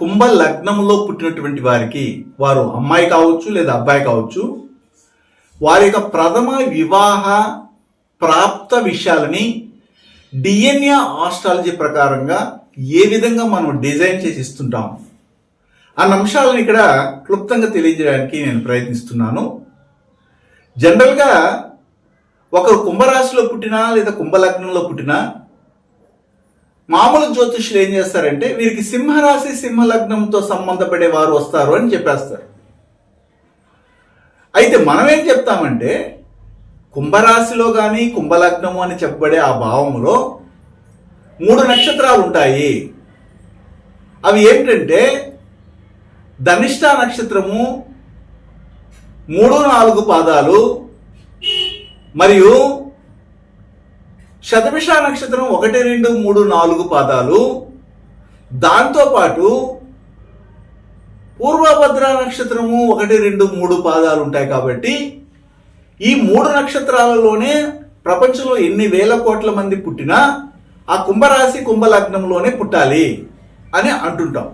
కుంభ లగ్నంలో పుట్టినటువంటి వారికి వారు అమ్మాయి కావచ్చు లేదా అబ్బాయి కావచ్చు వారి యొక్క ప్రథమ వివాహ ప్రాప్త విషయాలని డిఎన్ఏ ఆస్ట్రాలజీ ప్రకారంగా ఏ విధంగా మనం డిజైన్ చేసి ఇస్తుంటాం అన్న అంశాలను ఇక్కడ క్లుప్తంగా తెలియజేయడానికి నేను ప్రయత్నిస్తున్నాను. జనరల్గా ఒకరు కుంభరాశిలో పుట్టినా లేదా కుంభలగ్నంలో పుట్టినా మామూలు జ్యోతిష్యులు ఏం చేస్తారంటే వీరికి సింహరాశి సింహలగ్నంతో సంబంధపడే వారు వస్తారు అని చెప్పేస్తారు. అయితే మనం ఏం చెప్తామంటే కుంభరాశిలో కానీ కుంభలగ్నము అని చెప్పబడే ఆ భావంలో మూడు నక్షత్రాలు ఉంటాయి. అవి ఏమిటంటే ధనిష్ట నక్షత్రము మూడు నాలుగు పాదాలు మరియు శతభిష నక్షత్రం ఒకటి రెండు మూడు నాలుగు పాదాలు. దాంతోపాటు పూర్వభద్ర నక్షత్రము ఒకటి రెండు మూడు పాదాలు ఉంటాయి కాబట్టి ఈ మూడు నక్షత్రాలలోనే ప్రపంచంలో ఎన్ని వేల కోట్ల మంది పుట్టినా ఆ కుంభరాశి కుంభలగ్నంలోనే పుట్టాలి అని అంటుంటాం.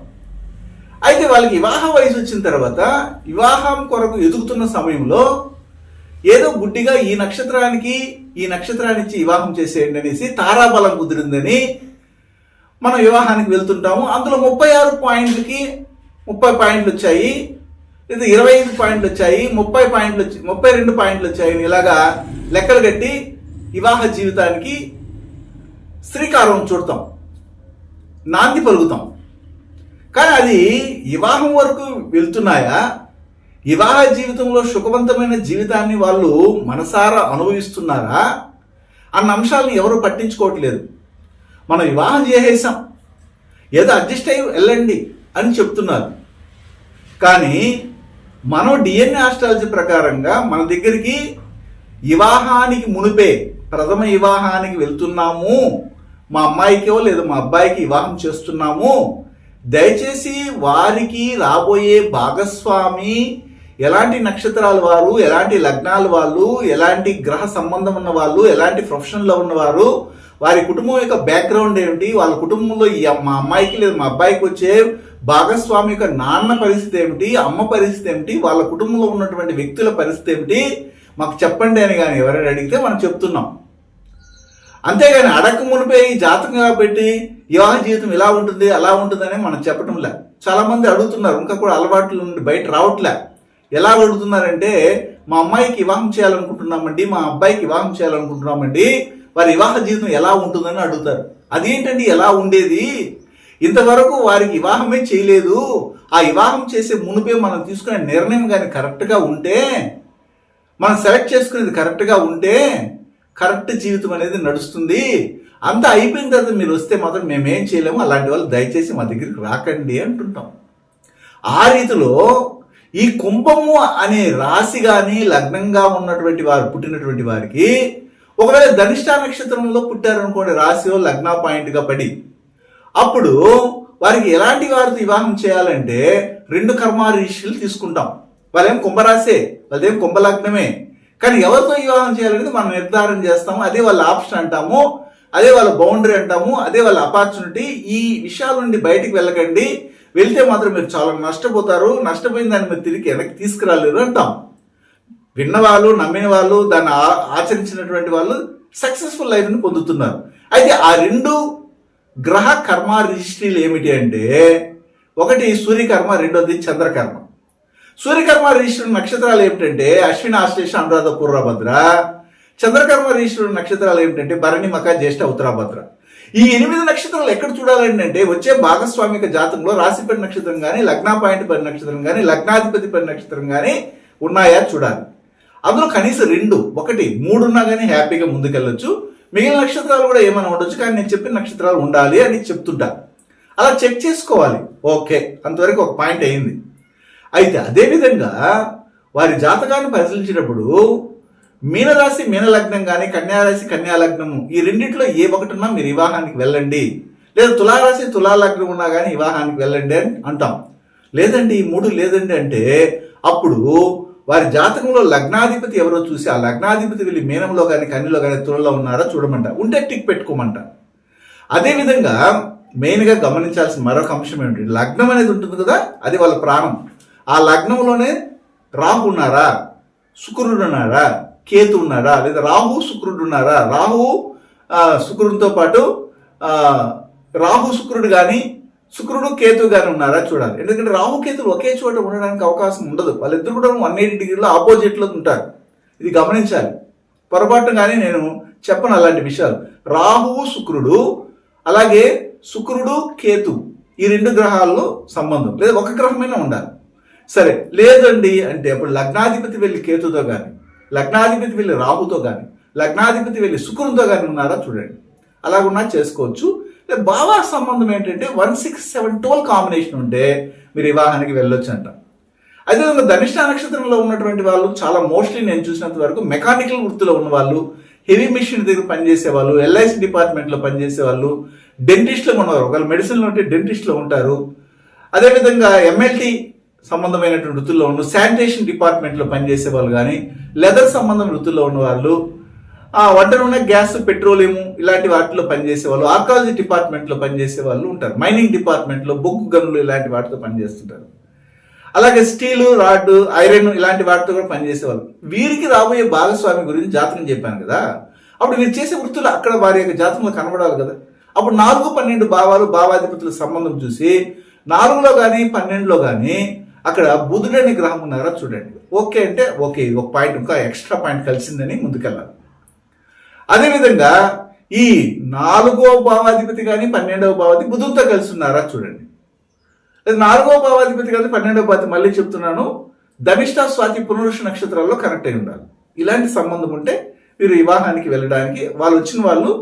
అయితే వాళ్ళకి వివాహ వయసు వచ్చిన తర్వాత వివాహం కొరకు ఎదుగుతున్న సమయంలో ఏదో గుడ్డిగా ఈ నక్షత్రానికి ఈ నక్షత్రానికి వివాహం చేసేయండి అనేసి తారాబలం కుదిరిందని మనం వివాహానికి వెళ్తుంటాము. అందులో ముప్పై ఆరు పాయింట్లకి ముప్పై పాయింట్లు వచ్చాయి. లేదా ఇరవై ఐదు పాయింట్లు వచ్చాయి. ముప్పై పాయింట్లు వచ్చి ముప్పై రెండు పాయింట్లు వచ్చాయి ఇలాగా లెక్కలు కట్టి వివాహ జీవితానికి శ్రీకారం చుడతాం. నాంది పలుకుతాం. కానీ అది వివాహం వరకు వెళ్తున్నాయా? వివాహ జీవితంలో సుఖవంతమైన జీవితాన్ని వాళ్ళు మనసారా అనుభవిస్తున్నారా? అన్న అంశాలను ఎవరు పట్టించుకోవట్లేదు. మనం వివాహం చేసేసాం. ఏదో అడ్జస్ట్ అయ్యి వెళ్ళండి అని చెప్తున్నారు. కానీ మనం డిఎన్ఏ ఆస్ట్రాలజీ ప్రకారంగా మన దగ్గరికి వివాహానికి మునిపే ప్రథమ వివాహానికి వెళ్తున్నాము. మా అమ్మాయికో లేదా మా అబ్బాయికి వివాహం చేస్తున్నాము. దయచేసి వారికి రాబోయే భాగస్వామి ఎలాంటి నక్షత్రాల వారు ఎలాంటి లగ్నాల వాళ్ళు ఎలాంటి గ్రహ సంబంధం ఉన్న వాళ్ళు ఎలాంటి ప్రొఫెషన్లో ఉన్నవారు వారి కుటుంబం యొక్క బ్యాక్గ్రౌండ్ ఏమిటి వాళ్ళ కుటుంబంలో ఈ మా అమ్మాయికి లేదా మా అబ్బాయికి వచ్చే భాగస్వామి యొక్క నాన్న పరిస్థితి ఏమిటి అమ్మ పరిస్థితి ఏమిటి వాళ్ళ కుటుంబంలో ఉన్నటువంటి వ్యక్తుల పరిస్థితి ఏమిటి మాకు చెప్పండి అని కానీ ఎవరైనా అడిగితే మనం చెప్తున్నాం. అంతేగాని అడక్క మునిపే ఈ జాతకంగా పెట్టి వివాహ జీవితం ఇలా ఉంటుంది అలా ఉంటుందని మనం చెప్పటంలే. చాలామంది అడుగుతున్నారు ఇంకా కూడా అలవాట్లు బయట రావట్లే. ఎలా అడుగుతున్నారంటే మా అమ్మాయికి వివాహం చేయాలనుకుంటున్నామండి మా అబ్బాయికి వివాహం చేయాలనుకుంటున్నామండి వారి వివాహ జీవితం ఎలా ఉంటుందని అడుగుతారు. అదేంటండి ఎలా ఉండేది? ఇంతవరకు వారికి వివాహమే చేయలేదు. ఆ వివాహం చేసే మునిపే మనం తీసుకునే నిర్ణయం కానీ కరెక్ట్గా ఉంటే మనం సెలెక్ట్ చేసుకునేది కరెక్ట్గా ఉంటే కరెక్ట్ జీవితం అనేది నడుస్తుంది. అంతా అయిపోయిన తర్వాత మీరు వస్తే మాత్రం మేమేం చేయలేము. అలాంటి వాళ్ళు దయచేసి మా దగ్గరికి రాకండి అంటుంటాం. ఆ రీతిలో ఈ కుంభము అనే రాశి కానీ లగ్నంగా ఉన్నటువంటి వారు పుట్టినటువంటి వారికి ఒకవేళ ధనిష్ట నక్షత్రంలో పుట్టారనుకోండి రాశిలో లగ్న పాయింట్గా పడి అప్పుడు వారికి ఎలాంటి వారితో వివాహం చేయాలంటే రెండు కర్మారీషులు తీసుకుంటాం. వాళ్ళేం కుంభరాశే వాళ్ళదేం కుంభలగ్నమే. కానీ ఎవరితో వివాహం చేయాలనేది మనం నిర్ధారణ చేస్తాము. అదే వాళ్ళ ఆప్షన్ అంటాము. అదే వాళ్ళ బౌండరీ అంటాము. అదే వాళ్ళ అపార్చునిటీ. ఈ విషయాల నుండి బయటికి వెళ్ళకండి. వెళ్తే మాత్రం మీరు చాలా నష్టపోతారు నష్టపోయిన దాన్ని మీరు తిరిగి వెనక్కి తీసుకురాలేరు అంటాం. విన్నవాళ్ళు నమ్మిన వాళ్ళు దాన్ని ఆచరించినటువంటి వాళ్ళు సక్సెస్ఫుల్ లైఫ్ని పొందుతున్నారు. అయితే ఆ రెండు గ్రహ కర్మ రిజిస్ట్రీలు ఏమిటి అంటే ఒకటి సూర్యకర్మ రెండోది చంద్రకర్మ. సూర్యకర్మ రిజిస్టర్ నక్షత్రాలు ఏమిటంటే అశ్విని ఆశ్లేష అనురాధ పూర్వభద్ర చంద్రకర్మ రిజిస్టర్ నక్షత్రాలు ఏమిటంటే భరణి మక జ్యేష్ఠ ఉత్తరాభద్ర ఈ ఎనిమిది నక్షత్రాలు ఎక్కడ చూడాలండి అంటే వచ్చే భాగస్వామిక జాతంలో రాశిపడి నక్షత్రం కానీ లగ్నా పాయింట్ పడి నక్షత్రం కానీ లగ్నాధిపతి పడి నక్షత్రం కానీ ఉన్నాయా చూడాలి. అందులో కనీసం రెండు ఒకటి మూడున్నా కానీ హ్యాపీగా ముందుకెళ్ళొచ్చు. మిగిలిన నక్షత్రాలు కూడా ఏమైనా ఉండొచ్చు కానీ నేను చెప్పిన నక్షత్రాలు ఉండాలి అని చెప్తుంటా. అలా చెక్ చేసుకోవాలి. ఓకే అంతవరకు ఒక పాయింట్ అయింది. అయితే అదేవిధంగా వారి జాతకాన్ని పరిశీలించినప్పుడు మీనరాశి మీనలగ్నం కానీ కన్యారాశి కన్యాలగ్నము ఈ రెండిట్లో ఏ ఒకటిన్నా మీరు వివాహానికి వెళ్ళండి. లేదా తులారాశి తులాలగ్నం ఉన్నా కానీ వివాహానికి వెళ్ళండి అని అంటాం. లేదండి ఈ మూడు లేదండి అంటే అప్పుడు వారి జాతకంలో లగ్నాధిపతి ఎవరో చూసి ఆ లగ్నాధిపతి వెళ్ళి మీనంలో కానీ కన్యలో కానీ తులలో ఉన్నారా చూడమంట. ఉంటే టిక్ పెట్టుకోమంట. అదేవిధంగా మెయిన్గా గమనించాల్సిన మరొక అంశం ఏమిటి? లగ్నం అనేది ఉంటుంది కదా అది వాళ్ళ ప్రాణం. ఆ లగ్నంలోనే రాహు ఉన్నారా? శుక్రుడు ఉన్నారా? కేతు ఉన్నారా లేదా రాహు శుక్రుడు ఉన్నారా రాహు శుక్రుడితో పాటు రాహు శుక్రుడు కానీ శుక్రుడు కేతు కానీ ఉన్నారా చూడాలి. ఎందుకంటే రాహు కేతులు ఒకే చోట ఉండడానికి అవకాశం ఉండదు. వాళ్ళిద్దరు కూడా వన్ ఎయిటీ డిగ్రీలో ఆపోజిట్లో ఉంటారు. ఇది గమనించాలి. పొరపాటు కానీ నేను చెప్పను అలాంటి విషయాలు. రాహువు శుక్రుడు అలాగే శుక్రుడు కేతు ఈ రెండు గ్రహాల్లో సంబంధం లేదా. ఒక గ్రహమైనా ఉండాలి. సరే లేదండి అంటే అప్పుడు లగ్నాధిపతి వెళ్ళి కేతుతో కానీ లగ్నాధిపతి వెళ్ళి రాహుతో కానీ లగ్నాధిపతి వెళ్ళి శుక్రునితో కానీ ఉన్నారా చూడండి. అలాగున్నా చేసుకోవచ్చు. లేదా బావా సంబంధం ఏంటంటే one six seven twelve combination ఉంటే మీరు వివాహానికి వెళ్ళొచ్చు అంట అదేవిధంగా ధనిష్ట నక్షత్రంలో ఉన్నటువంటి వాళ్ళు చాలా మోస్ట్లీ నేను చూసినంత వరకు మెకానికల్ వృత్తిలో ఉన్న వాళ్ళు హెవీ మిషన్ దగ్గర పనిచేసే వాళ్ళు ఎల్ఐసి డిపార్ట్మెంట్లో పనిచేసే వాళ్ళు డెంటిస్ట్లో ఉన్నారు ఒకవేళ మెడిసిన్లో ఉంటే డెంటిస్ట్లో ఉంటారు. అదేవిధంగా ఎంఎల్టీ సంబంధమైనటువంటి వృత్తుల్లో ఉన్న శానిటేషన్ డిపార్ట్మెంట్లో పనిచేసే వాళ్ళు కానీ లెదర్ సంబంధం వృత్తుల్లో ఉన్న వాళ్ళు ఆ వంట నూనె గ్యాస్ పెట్రోలియం ఇలాంటి వాటిలో పనిచేసే వాళ్ళు ఆర్కాలజీ డిపార్ట్మెంట్లో పనిచేసే వాళ్ళు ఉంటారు. మైనింగ్ డిపార్ట్మెంట్లో బొగ్గు గనులు ఇలాంటి వాటితో పనిచేస్తుంటారు. అలాగే స్టీలు రాడ్ ఐరన్ ఇలాంటి వాటితో కూడా పనిచేసే వాళ్ళు. వీరికి రాబోయే భాగస్వామి గురించి జాతకం చెప్పాను కదా. అప్పుడు వీరు చేసే వృత్తులు అక్కడ వారి యొక్క జాతకంలో కనబడాలి కదా. అప్పుడు నాలుగు పన్నెండు భావాలు భావాధిపతుల సంబంధం చూసి నాలుగులో కానీ పన్నెండులో కానీ అక్కడ బుధుడు అనే గ్రహం ఉన్నారా చూడండి. ఓకే అంటే ఓకే ఇది ఒక పాయింట్ ఇంకా ఎక్స్ట్రా పాయింట్ కలిసిందని ముందుకెళ్ళాలి. అదేవిధంగా ఈ నాలుగో భావాధిపతి కానీ పన్నెండవ భావాధిపతి బుధుడితో కలిసి ఉన్నారా చూడండి. లేదు నాలుగో భావాధిపతి కానీ పన్నెండవ భావతి మళ్ళీ చెప్తున్నాను ధనిష్ట స్వాతి పునరుష నక్షత్రాల్లో కరెక్ట్ అయి ఉండాలి. ఇలాంటి సంబంధం ఉంటే మీరు వివాహానికి వెళ్ళడానికి వాళ్ళు వచ్చిన వాళ్ళు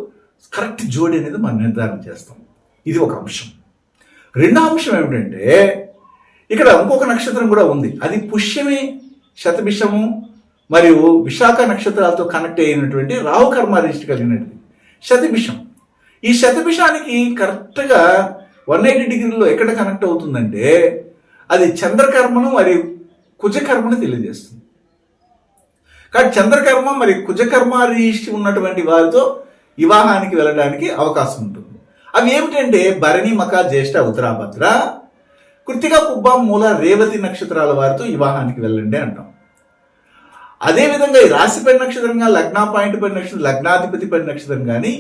కరెక్ట్ జోడి అనేది మనం నిర్ధారణ చేస్తాం. ఇది ఒక అంశం. రెండో అంశం ఏమిటంటే ఇక్కడ ఇంకొక నక్షత్రం కూడా ఉంది. అది పుష్యమి శతభిషము మరియు విశాఖ నక్షత్రాలతో కనెక్ట్ అయినటువంటి రావు కర్మాదిష్టి కలిగినది. శతభిషం. ఈ శతభిషానికి కరెక్ట్గా వన్ ఎయిటీ డిగ్రీలో ఎక్కడ కనెక్ట్ అవుతుందంటే అది చంద్రకర్మను మరియు కుజకర్మను తెలియజేస్తుంది. కానీ చంద్రకర్మ మరి కుజకర్మ రీష్టి ఉన్నటువంటి వారితో వివాహానికి వెళ్ళడానికి అవకాశం ఉంటుంది. అవి ఏమిటంటే భరణి మక జ్యేష్ఠ ఉత్తరాభద్ర కృతిక పుబ్బ మూల రేవతి నక్షత్రాల వారితో వివాహానికి వెళ్ళండి అంటాం. అదేవిధంగా ఈ రాశిపడి నక్షత్రంగా లగ్న పాయింట్ పడి నక్షత్రం లగ్నాధిపతి పడి నక్షత్రం కానీ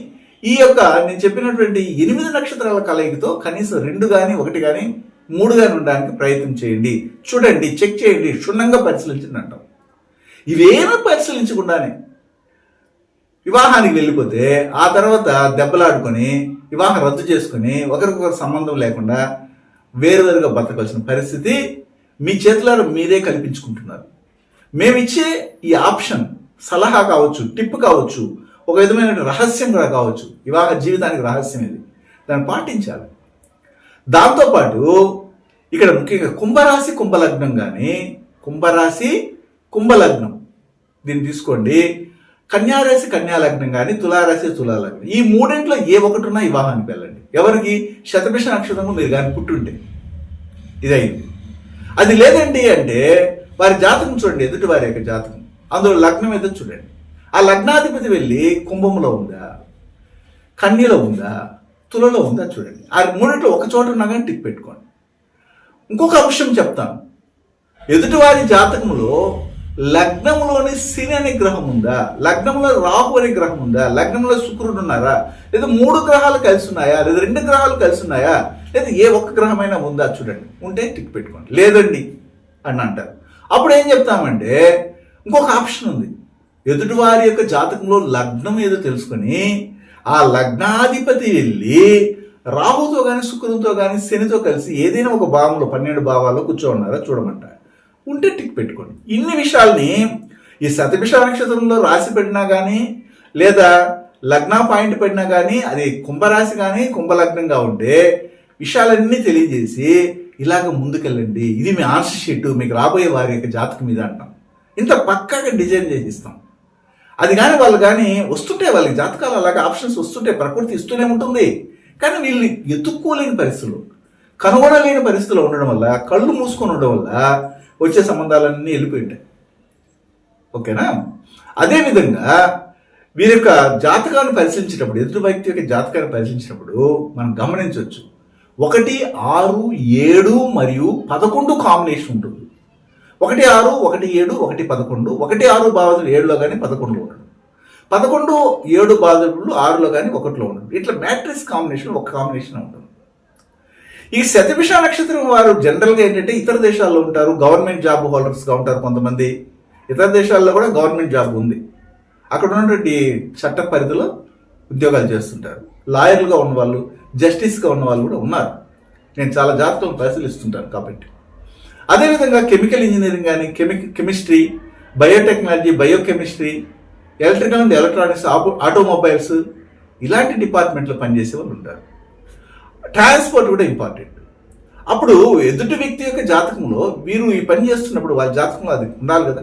ఈ యొక్క నేను చెప్పినటువంటి ఎనిమిది నక్షత్రాల కలయికతో కనీసం రెండు కానీ ఒకటి కానీ మూడు కానీ ఉండడానికి ప్రయత్నం చేయండి. చూడండి చెక్ చేయండి క్షుణ్ణంగా పరిశీలించండి అంటాం. ఇవేమీ పరిశీలించకుండానే వివాహానికి వెళ్ళిపోతే ఆ తర్వాత దెబ్బలాడుకొని వివాహం రద్దు చేసుకొని ఒకరికొకరు సంబంధం లేకుండా వేరువేరుగా బతకాల్సిన పరిస్థితి మీ చేతులారా మీరే కల్పించుకుంటున్నారు. మేమిచ్చే ఈ ఆప్షన్ సలహా కావచ్చు టిప్ కావచ్చు ఒక విధమైన రహస్యం కూడా కావచ్చు. వివాహ జీవితానికి రహస్యం ఇది. దాన్ని పాటించాలి. దాంతోపాటు ఇక్కడ ముఖ్యంగా కుంభరాశి కుంభలగ్నం కానీ కుంభరాశి కుంభలగ్నం. దీన్ని తీసుకోండి. కన్యారాశి కన్యాలగ్నం కానీ తులారాశి తులాలగ్నం. ఈ మూడింట్లో ఏ ఒకటి ఉన్నా వివాహానికి వెళ్ళండి. ఎవరికి? శతభిష నక్షత్రము మీరు కానీ పుట్టుంటే. ఇదైంది. అది లేదండి అంటే వారి జాతకం చూడండి ఎదుటి వారి యొక్క జాతకం. అందులో లగ్నం ఏదో చూడండి. ఆ లగ్నాధిపతి వెళ్ళి కుంభంలో ఉందా? కన్యలో ఉందా? తులలో ఉందా చూడండి. ఆ మూడింట్లో ఒక చోట ఉన్నా కానీ టిక్ పెట్టుకోండి. ఇంకొక అంశం చెప్తాను. ఎదుటివారి జాతకంలో లగ్నంలోని శని అనే గ్రహం ఉందా? లగ్నంలో రాహు అనే గ్రహం ఉందా? లగ్నంలో శుక్రుడు ఉన్నారా? లేదా మూడు గ్రహాలు కలిసి ఉన్నాయా? లేదా రెండు గ్రహాలు కలిసి ఉన్నాయా? లేదా ఏ ఒక్క గ్రహమైనా ఉందా? చూడండి. ఉంటే టిక్ పెట్టుకోండి. లేదండి అని అంటారు. అప్పుడు ఏం చెప్తామంటే ఇంకొక ఆప్షన్ ఉంది. ఎదుటివారి యొక్క జాతకంలో లగ్నం ఏదో తెలుసుకొని ఆ లగ్నాధిపతి వెళ్ళి రాహుతో కానీ శుక్రునితో కానీ శనితో కలిసి ఏదైనా ఒక భావంలో పన్నెండు భావాల్లో కూర్చోన్నారా చూడమంట ఉంటే టిక్ పెట్టుకోండి. ఇన్ని విషయాల్ని ఈ శతభిష నక్షత్రంలో రాసి పెట్టినా కానీ లేదా లగ్న పాయింట్ పెట్టినా కానీ అది కుంభరాశి కానీ కుంభలగ్నంగా ఉంటే విషయాలన్నీ తెలియజేసి ఇలాగ ముందుకెళ్ళండి. ఇది మీ ఆన్సర్ షీట్ మీకు రాబోయే వారి యొక్క జాతకం మీద అంటాం. ఇంత పక్కాగా డిజైన్ చేసి ఇస్తాం అది కానీ వాళ్ళు కానీ వస్తుంటే వాళ్ళకి జాతకాలు అలాగే ఆప్షన్స్ వస్తుంటే ప్రకృతి ఇస్తూనే ఉంటుంది. కానీ వీళ్ళు ఎత్తుక్కోలేని పరిస్థితులు కనుగొనలేని పరిస్థితులు ఉండడం వల్ల కళ్ళు మూసుకొని ఉండడం వల్ల వచ్చే సంబంధాలన్నీ వెళ్ళిపోయి ఉంటాయి ఓకేనా అదేవిధంగా వీరి యొక్క జాతకాన్ని పరిశీలించేటప్పుడు ఎదుటి వ్యక్తి యొక్క జాతకాన్ని పరిశీలించినప్పుడు మనం గమనించవచ్చు. ఒకటి ఆరు ఏడు మరియు పదకొండు కాంబినేషన్ ఉంటుంది. ఒకటి ఆరు ఒకటి ఏడు ఒకటి పదకొండు. ఒకటి ఆరు బాధలు ఏడులో కానీ పదకొండులో ఉండడం. పదకొండు ఏడు బాధలు ఆరులో కానీ ఒకటిలో ఉండడం. ఇట్లా మ్యాట్రిక్స్ కాంబినేషన్ ఒక కాంబినేషన్ ఉంటుంది. ఈ శతభిష నక్షత్రం వారు జనరల్గా ఏంటంటే ఇతర దేశాల్లో ఉంటారు గవర్నమెంట్ జాబ్ హోల్డర్స్గా ఉంటారు కొంతమంది. ఇతర దేశాల్లో కూడా గవర్నమెంట్ జాబ్ ఉంది. అక్కడ ఉన్నటువంటి చట్ట పరిధిలో ఉద్యోగాలు చేస్తుంటారు. లాయర్లుగా ఉన్నవాళ్ళు జస్టిస్గా ఉన్న వాళ్ళు కూడా ఉన్నారు. నేను చాలా జాతకాలను పరిశీలిస్తుంటాను కాబట్టి. అదేవిధంగా కెమికల్ ఇంజనీరింగ్ కానీ కెమి chemistry biotechnology biochemistry electrical and electronics auto automobiles ఇలాంటి డిపార్ట్మెంట్లో పనిచేసే వాళ్ళు ఉంటారు. ట్రాన్స్పోర్ట్ కూడా ఇంపార్టెంట్. అప్పుడు ఎదుటి వ్యక్తి యొక్క జాతకంలో వీరు ఈ పని చేస్తున్నప్పుడు వాళ్ళ జాతకంలో అది ఉండాలి కదా.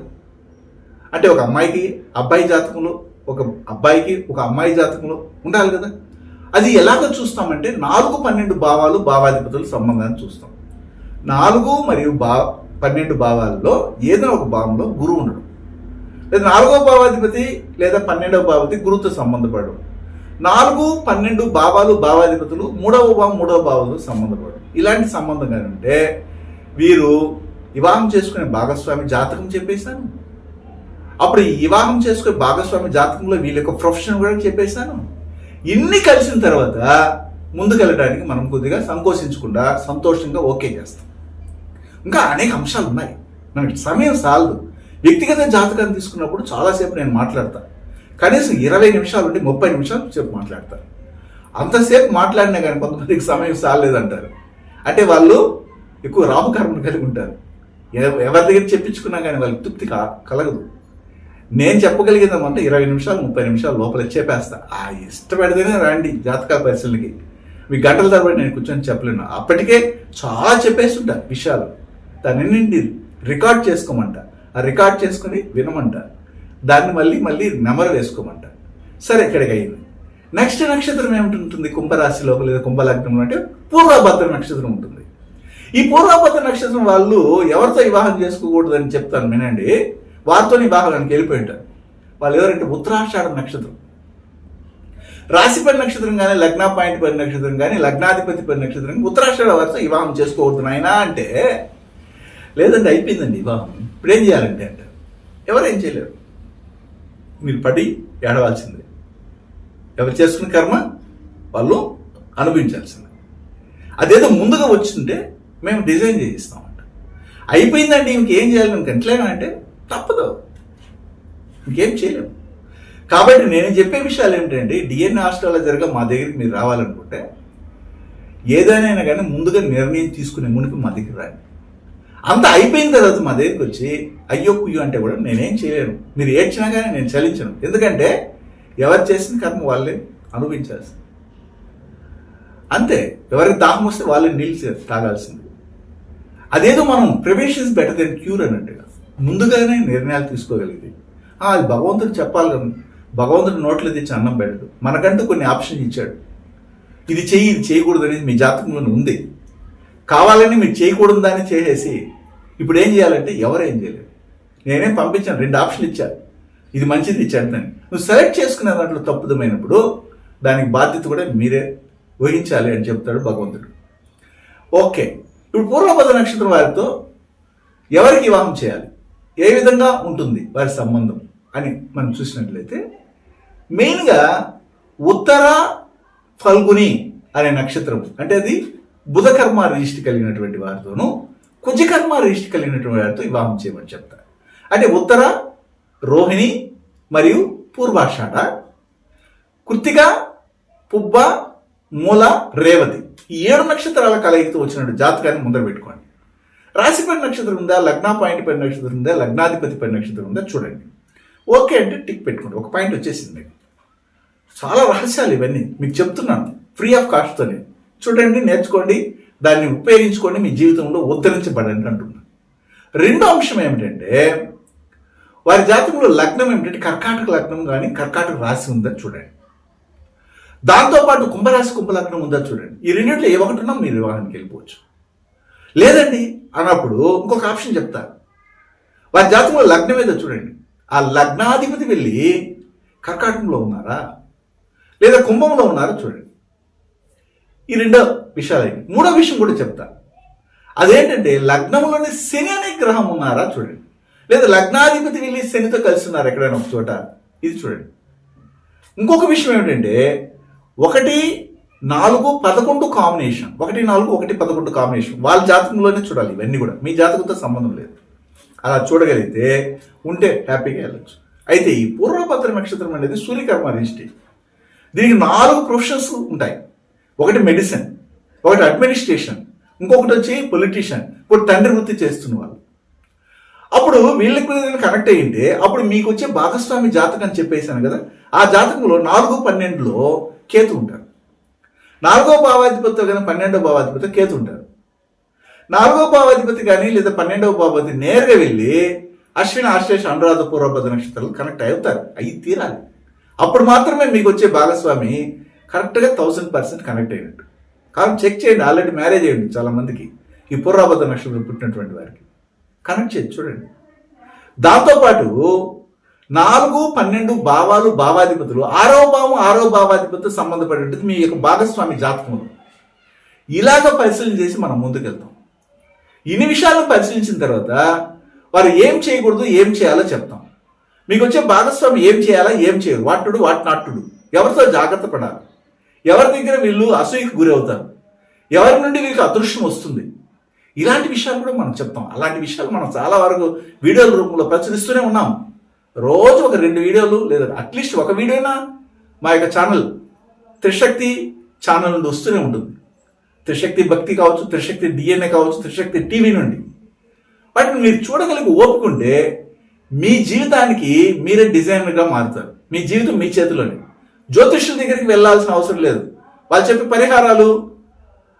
అంటే ఒక అమ్మాయికి అబ్బాయి జాతకంలో ఒక అబ్బాయికి ఒక అమ్మాయి జాతకంలో ఉండాలి కదా. అది ఎలాగ చూస్తామంటే నాలుగు పన్నెండు భావాలు భావాధిపతుల సంబంధాన్ని చూస్తాం. నాలుగు మరియు బా పన్నెండు భావాల్లో ఏదైనా ఒక భావంలో గురువు ఉండడం. లేదా నాలుగో భావాధిపతి లేదా పన్నెండవ భావతి గురుతో సంబంధపడడం. నాలుగు పన్నెండు భావాలు భావాధిపతులు మూడవ భావం మూడవ భావాలు సంబంధం ఇలాంటి సంబంధం కానీ ఉంటే వీరు వివాహం చేసుకునే భాగస్వామి జాతకం చెప్పేశాను అప్పుడు వివాహం చేసుకునే భాగస్వామి జాతకంలో వీళ్ళ యొక్క ప్రొఫెషన్ కూడా చెప్పేశాను ఇన్ని కలిసిన తర్వాత ముందుకెళ్ళడానికి మనం కొద్దిగా సంకోచించకుండా సంతోషంగా ఓకే చేస్తాం. ఇంకా అనేక అంశాలు ఉన్నాయి. మనకి సమయం సాలదు. వ్యక్తిగత జాతకాన్ని తీసుకున్నప్పుడు చాలాసేపు నేను మాట్లాడతాను. కనీసం ఇరవై నిమిషాల నుండి ముప్పై నిమిషాలు సేపు మాట్లాడతారు. అంతసేపు మాట్లాడినా కానీ కొంతమందికి సమయం సాలేదంటారు అంటే వాళ్ళు ఎక్కువ రామకర్మను కలిగి ఉంటారు. ఎవరి దగ్గర చెప్పించుకున్నా కానీ వాళ్ళకి తృప్తి కా కలగదు. నేను చెప్పగలిగేదామంటే ఇరవై నిమిషాలు ముప్పై నిమిషాలు లోపల చెప్పేస్తా. ఆ ఇష్టపడితేనే రండి జాతకాల పరిశీలనకి. మీ గంటల తరబడి నేను కూర్చొని చెప్పలేను. అప్పటికే చాలా చెప్పేస్తుంటా విషయాలు. దాన్ని రికార్డ్ చేసుకోమంట. ఆ రికార్డ్ చేసుకుని వినమంట. దాన్ని మళ్ళీ మళ్ళీ నెమరు వేసుకోమంట సరే ఇక్కడికి అయింది నెక్స్ట్ నక్షత్రం ఏమిటి కుంభరాశిలో లేదా కుంభలగ్నంలో అంటే పూర్వభద్ర నక్షత్రం ఉంటుంది. ఈ పూర్వభద్ర నక్షత్రం వాళ్ళు ఎవరితో వివాహం చేసుకోకూడదని చెప్తాను వినండి. వారితో వివాహానికి వెళ్ళిపోయి ఉంటారు వాళ్ళు ఎవరంటే ఉత్తరాషాఢ నక్షత్రం. రాశిపడి నక్షత్రం కానీ లగ్న పాయింట్ పడి నక్షత్రం కానీ లగ్నాధిపతి పడి నక్షత్రం కానీ ఉత్తరాషాఢ వారితో వివాహం చేసుకోవద్దు నాయనా అంటే లేదండి అయిపోయిందండి వివాహం. ఇప్పుడు ఏం చేయాలంటే అంటారు ఎవరేం చేయలేరు? మీరు పడి ఏడవాల్సిందే. ఎవరు చేసుకున్న కర్మ వాళ్ళు అనుభవించాల్సిందే. అదేదో ముందుగా వచ్చింటే మేము డిజైన్ చేయిస్తామంట. అయిపోయిందంటే ఇంకేం చేయాలి? మేము కంట్లేనా అంటే తప్పదు. ఇంకేం చేయలేము కాబట్టి నేను చెప్పే విషయాలు ఏమిటంటే డిఎన్ఏ ఆస్ట్రాలజర్గా మా దగ్గరికి మీరు రావాలనుకుంటే ఏదైనా కానీ ముందుగా నిర్ణయం తీసుకునే మునిపి మా దగ్గర రాండి. అంత అయిపోయిన తర్వాత మా దగ్గరికి వచ్చి అయ్యో కుయ్యో అంటే కూడా నేనేం చేయలేను. మీరు ఏడ్చినా కానీ నేను చలించను. ఎందుకంటే ఎవరు చేసిన కర్మ వాళ్ళే అనుభవించాల్సింది. అంతే. ఎవరికి దాహం వస్తే వాళ్ళే నీళ్ళు తాగాల్సింది. అదేదో మనం ప్రివెన్షన్స్ బెటర్ దెన్ క్యూర్ అన్నట్టుగా. ముందుగానే నిర్ణయాలు తీసుకోగలిగింది అది భగవంతుడు చెప్పాలి కదా. భగవంతుడు నోట్లో తెచ్చి అన్నం పెట్టడు మనకంటూ కొన్ని ఆప్షన్స్ ఇచ్చాడు. ఇది చెయ్యి ఇది చేయకూడదు అనేది మీ జాతకంలోనే ఉంది. కావాలని మీరు చేయకూడదు దాన్ని చేసేసి ఇప్పుడు ఏం చేయాలంటే ఎవరు ఏం చేయలేరు. నేనేం పంపించాను రెండు ఆప్షన్లు ఇచ్చాను ఇది మంచిది ఇచ్చాను నువ్వు సెలెక్ట్ చేసుకునే దాంట్లో తప్పుదమైనప్పుడు దానికి బాధ్యత కూడా మీరే వహించాలి అని చెప్తాడు భగవంతుడు. ఓకే. ఇప్పుడు పూర్వపద నక్షత్రం వారితో ఎవరికి వివాహం చేయాలి? ఏ విధంగా ఉంటుంది వారి సంబంధం అని మనం చూసినట్లయితే మెయిన్గా ఉత్తర ఫల్గుని అనే నక్షత్రం అంటే అది బుధకర్మ రిజిస్టర్ కలిగినటువంటి వారితోనూ కుజకర్మ రిజిస్టర్ కలిగినటువంటి వారితో వివాహం చేయమని చెప్తారు. అంటే ఉత్తర రోహిణి మరియు పూర్వాషాఢ కృత్తిక పుబ్బ మూల రేవతి. ఈ ఏడు నక్షత్రాల కలయికతో వచ్చినటువంటి జాతకాన్ని ముందర పెట్టుకోండి. రాశిపడి నక్షత్రం ఉందా లగ్న పాయింట్ పడి నక్షత్రం ఉందా లగ్నాధిపతి పడి నక్షత్రం ఉందా చూడండి. ఓకే అంటే టిక్ పెట్టుకోండి. ఒక పాయింట్ వచ్చేసింది మీకు. చాలా రహస్యాలు ఇవన్నీ. మీకు చెప్తున్నాను. ఫ్రీ ఆఫ్ కాస్ట్తోనే చూడండి నేర్చుకోండి దాన్ని ఉపయోగించుకోండి మీ జీవితంలో ఉద్ధరించబడండి అంటున్నాను రెండో అంశం ఏమిటంటే వారి జాతకంలో లగ్నం ఏమిటంటే కర్కాటక లగ్నం కానీ కర్కాటక రాశి ఉందని చూడండి. దాంతోపాటు కుంభరాశి కుంభలగ్నం ఉందా చూడండి. ఈ రెండింటిలో ఏ ఒకటి మీరు వివాహానికి వెళ్ళిపోవచ్చు. లేదండి అన్నప్పుడు ఇంకొక ఆప్షన్ చెప్తారు వారి జాతకంలో లగ్నం ఏదో చూడండి. ఆ లగ్నాధిపతి వెళ్ళి కర్కాటకంలో ఉన్నారా? లేదా కుంభంలో ఉన్నారా చూడండి. ఈ రెండో విషయాలు మూడో విషయం కూడా చెప్తా. అదేంటంటే లగ్నంలోని శని అనే గ్రహం ఉన్నారా చూడండి. లేదా లగ్నాధిపతి వెళ్ళి శనితో కలిసి ఉన్నారు ఎక్కడైనా ఒక చోట. ఇది చూడండి. ఇంకొక విషయం ఏమిటంటే ఒకటి నాలుగు పదకొండు కాంబినేషన్ ఒకటి నాలుగు ఒకటి పదకొండు కాంబినేషన్ వాళ్ళ జాతకంలోనే చూడాలి ఇవన్నీ కూడా. మీ జాతకంతో సంబంధం లేదు. అలా చూడగలిగితే ఉంటే హ్యాపీగా వెళ్ళచ్చు. అయితే ఈ పూర్వభద్ర నక్షత్రం అనేది సూర్యకర్మ దిష్టి. దీనికి నాలుగు ప్రొఫెషన్స్ ఉంటాయి. ఒకటి మెడిసిన్ ఒకటి అడ్మినిస్ట్రేషన్ ఇంకొకటి వచ్చి పొలిటీషియన్ ఇప్పుడు తండ్రి వృత్తి చేస్తున్న వాళ్ళు. అప్పుడు వీళ్ళకి కనెక్ట్ అయ్యింటే అప్పుడు మీకు వచ్చే భాగస్వామి జాతకం అని చెప్పేశాను కదా ఆ జాతకంలో నాలుగు పన్నెండులో కేతు ఉంటారు నాలుగో భావాధిపతితో కానీ పన్నెండో భావాధిపతి కేతు ఉంటారు నాలుగో భావాధిపతి కానీ లేదా పన్నెండవ భావాధిపతి నేరుగా వెళ్ళి అశ్విన ఆశ్లేష అనురాధ పూర్వభద్ర నక్షత్రాలు కనెక్ట్ అవుతారు. అయి తీరాలి. అప్పుడు మాత్రమే మీకు వచ్చే భాగస్వామి కరెక్ట్గా థౌసండ్ పర్సెంట్ కనెక్ట్ అయినట్టు. కానీ చెక్ చేయండి ఆల్రెడీ మ్యారేజ్ అయ్యండి చాలా మందికి. ఈ పుర్రాబద్ధ నక్షత్రం పుట్టినటువంటి వారికి. కనెక్ట్ చేసి చూడండి. దాంతోపాటు నాలుగు పన్నెండు భావాలు భావాధిపతులు ఆరో భావం ఆరో భావాధిపతితో సంబంధపడి ఉంటుంది మీ యొక్క భాగస్వామి జాతకములు ఇలాగ పరిశీలన చేసి మనం ముందుకెళ్తాం. ఇన్ని విషయాలు పరిశీలించిన తర్వాత వారు ఏం చేయకూడదు ఏం చేయాలో చెప్తాం. మీకు వచ్చే భాగస్వామి ఏం చేయాలా ఏం చేయరు. వాటుడు వాట్ నాటుడు ఎవరితో జాగ్రత్త పడాలి? ఎవరి దగ్గర వీళ్ళు అసూయకు గురి అవుతారు ఎవరి నుండి వీళ్ళకి అదృష్టం వస్తుంది? ఇలాంటి విషయాలు కూడా మనం చెప్తాం. అలాంటి విషయాలు మనం చాలా వరకు వీడియోల రూపంలో ప్రచురిస్తూనే ఉన్నాం. రోజు ఒక రెండు వీడియోలు లేదా అట్లీస్ట్ ఒక వీడియోనా మా యొక్క ఛానల్ త్రిశక్తి ఛానల్ నుండి వస్తూనే ఉంటుంది. త్రిశక్తి భక్తి కావచ్చు త్రిశక్తి డిఎన్ఏ కావచ్చు త్రిశక్తి టీవీ నుండి. వాటిని మీరు చూడగలిగి ఓపుకుంటే మీ జీవితానికి మీరే డిజైనర్గా మారుతారు. మీ జీవితం మీ చేతిలోనే. జ్యోతిష్యుల దగ్గరికి వెళ్ళాల్సిన అవసరం లేదు. వాళ్ళు చెప్పే పరిహారాలు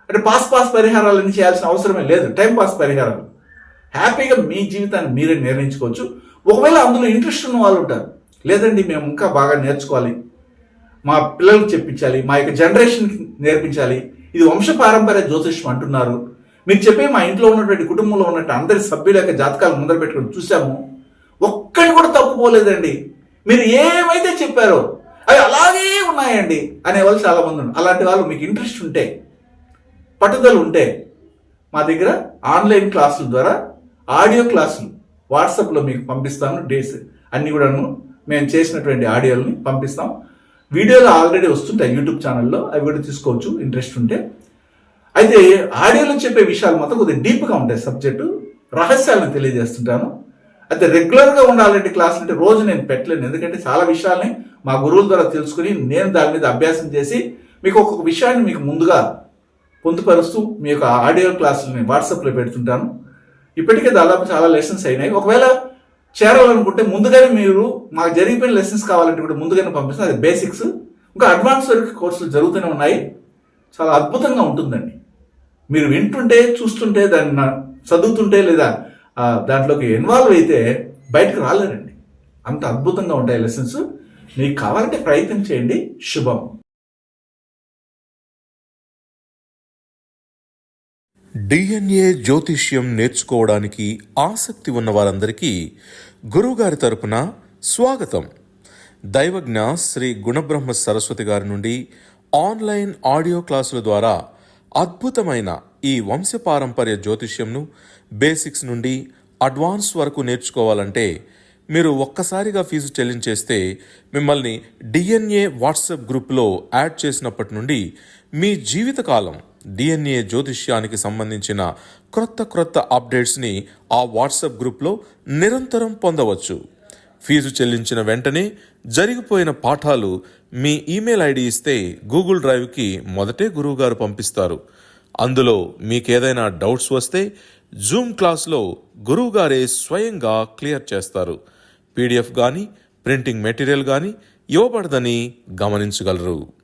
అంటే పాస్ పాస్ పరిహారాలన్నీ చేయాల్సిన అవసరమే లేదు. టైం పాస్ పరిహారాలు. హ్యాపీగా మీ జీవితాన్ని మీరే నిర్ణయించుకోవచ్చు. ఒకవేళ అందులో ఇంట్రెస్ట్ ఉన్న వాళ్ళు ఉంటారు. లేదండి మేము ఇంకా బాగా నేర్చుకోవాలి. మా పిల్లలకు చెప్పించాలి. మా యొక్క జనరేషన్కి నేర్పించాలి. ఇది వంశపారంపర్య జ్యోతిష్యం అంటున్నారు. మీరు చెప్పే మా ఇంట్లో ఉన్నటువంటి కుటుంబంలో ఉన్నటువంటి అందరి సభ్యుల యొక్క జాతకాలు ముందర పెట్టుకుని చూసాము. ఒక్కటి కూడా తప్పుపోలేదండి మీరు ఏమైతే చెప్పారో అవి అలాగే ఉన్నాయండి అనే వాళ్ళు చాలా మంది ఉన్నారు. అలాంటి వాళ్ళు మీకు ఇంట్రెస్ట్ ఉంటే పట్టుదల ఉంటే మా దగ్గర ఆన్లైన్ క్లాసుల ద్వారా ఆడియో క్లాసులు వాట్సాప్లో మీకు పంపిస్తాను డేట్స్ అన్ని కూడాను మేము చేసినటువంటి ఆడియోలని పంపిస్తాం. వీడియోలు ఆల్రెడీ వస్తుంటాయి యూట్యూబ్ ఛానల్లో అవి కూడా తీసుకోవచ్చు ఇంట్రెస్ట్ ఉంటే. అయితే ఆడియోలో చెప్పే విషయాలు మాత్రం కొద్దిగా డీప్గా ఉంటాయి. సబ్జెక్టు రహస్యాలను తెలియజేస్తుంటాను. అయితే రెగ్యులర్గా ఉండాలంటే క్లాస్ అంటే రోజు నేను పెట్టలేను. ఎందుకంటే చాలా విషయాల్ని మా గురువుల ద్వారా తెలుసుకుని నేను దాని మీద అభ్యాసం చేసి మీకు ఒక్కొక్క విషయాన్ని మీకు ముందుగా పొందుపరుస్తూ మీ యొక్క ఆడియో క్లాసులని వాట్సాప్లో పెడుతుంటాను. ఇప్పటికే దాదాపు చాలా లెసన్స్ అయినాయి. ఒకవేళ చేరాలనుకుంటే ముందుగానే మీరు మాకు జరిగిపోయిన లెసన్స్ కావాలంటే కూడా ముందుగానే పంపిస్తాను. అది బేసిక్స్ ఇంకా అడ్వాన్స్ వరకు కోర్సులు జరుగుతూనే ఉన్నాయి. చాలా అద్భుతంగా ఉంటుందండి. మీరు వింటుంటే చూస్తుంటే దాన్ని చదువుతుంటే లేదా దాంట్లోకి ఇన్వాల్వ్ అయితే బయటకు రాలేరండి. అంత అద్భుతంగా ఉంటాయి లెసన్స్ మీకు కావాలంటే ప్రయత్నం చేయండి. శుభం. డిఎన్ఏ జ్యోతిష్యం నేర్చుకోవడానికి ఆసక్తి ఉన్న వారందరికీ గురువుగారి తరపున స్వాగతం. దైవజ్ఞ శ్రీ గుణబ్రహ్మ సరస్వతి గారి నుండి ఆన్లైన్ ఆడియో క్లాసుల ద్వారా అద్భుతమైన ఈ వంశపారంపర్య జ్యోతిష్యంను బేసిక్స్ నుండి అడ్వాన్స్ వరకు నేర్చుకోవాలంటే మీరు ఒక్కసారిగా ఫీజు చెల్లించేస్తే మిమ్మల్ని డిఎన్ఏ వాట్సాప్ గ్రూప్లో యాడ్ చేసినప్పటి నుండి మీ జీవితకాలం డిఎన్ఏ జ్యోతిష్యానికి సంబంధించిన క్రొత్త క్రొత్త అప్డేట్స్ని ఆ వాట్సాప్ గ్రూప్లో నిరంతరం పొందవచ్చు. ఫీజు చెల్లించిన వెంటనే జరిగిపోయిన పాఠాలు మీ ఈమెయిల్ ఐడి ఇస్తే గూగుల్ డ్రైవ్కి మొదటే గురువుగారు పంపిస్తారు. అందులో మీకేదైనా డౌట్స్ వస్తే జూమ్ క్లాస్లో గురువుగారే స్వయంగా క్లియర్ చేస్తారు. పీడిఎఫ్ కానీ ప్రింటింగ్ మెటీరియల్ కానీ ఇవ్వబడదని గమనించగలరు.